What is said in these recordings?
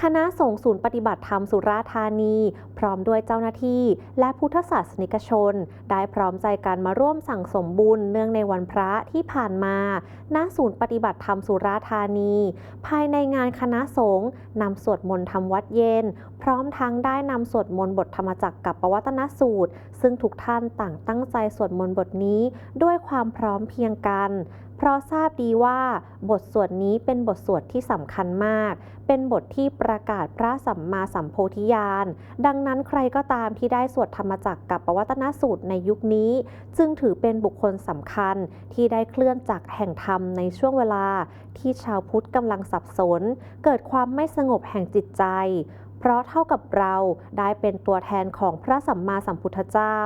คณะสงฆ์ศูนย์ปฏิบัติธรรมสุราธานีพร้อมด้วยเจ้าหน้าที่ และพุทธศาสนิกชน ได้พร้อมใจกันมาร่วมสั่งสมบุญเนื่องในวันพระที่ผ่านมาณศูนย์ปฏิบัติธรรมสุราธานี ภายในงานคณะสงฆ์นำสวดมนต์ทำวัดเย็น พร้อมทั้งได้นำสวดมนต์บทธรรมจักรกับปวัตนสูตร ซึ่งทุกท่านต่างตั้งใจสวดมนต์บทนี้ด้วยความพร้อมเพียงกันเพราะทราบดีว่า บทสวดนี้เป็นบทสวดที่สำคัญมาก เป็นบทที่ประกาศพระสัมมาสัมโพธิญาณ ดังนั้นใครก็ตามที่ได้สวดธรรมจักรกับปวัตนสูตรในยุคนี้ จึงถือเป็นบุคคลสำคัญที่ได้เคลื่อนจากแห่งธรรมในช่วงเวลา ที่ชาวพุทธกำลังสับสน เกิดความไม่สงบแห่งจิตใจ เพราะเท่ากับเราได้เป็นตัวแทนของพระสัมมาสัมพุทธเจ้า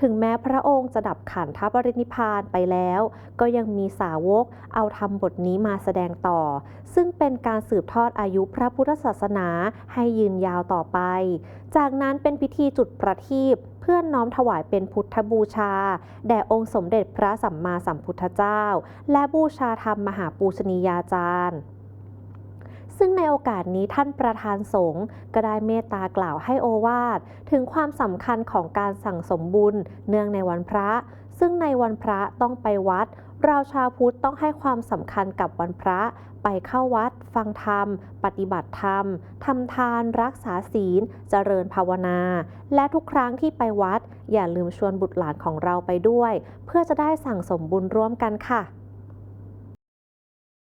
ถึงแม้พระองค์จะดับขันธปรินิพานไปแล้ว ก็ยังมีสาวกเอาธรรมบทนี้มาแสดงต่อ ซึ่งเป็นการสืบทอดอายุพระพุทธศาสนาให้ยืนยาวต่อไป จากนั้นเป็นพิธีจุดประทีปเพื่อน้อมถวายเป็นพุทธบูชา แด่องค์สมเด็จพระสัมมาสัมพุทธเจ้า และบูชาธรรมมหาปูชนียาจารย์ ซึ่งในโอกาสนี้ท่านประธานสงฆ์ก็ได้เมตตากล่าวให้โอวาทถึงความสำคัญของการสั่งสมบุญเนื่องในวันพระ ซึ่งในวันพระต้องไปวัด เราชาวพุทธต้องให้ความสำคัญกับวันพระไปเข้าวัด ฟังธรรม ปฏิบัติธรรม ทำทาน รักษาศีล เจริญภาวนา และทุกครั้งที่ไปวัด อย่าลืมชวนบุตรหลานของเราไปด้วย เพื่อจะได้สั่งสมบุญร่วมกันค่ะ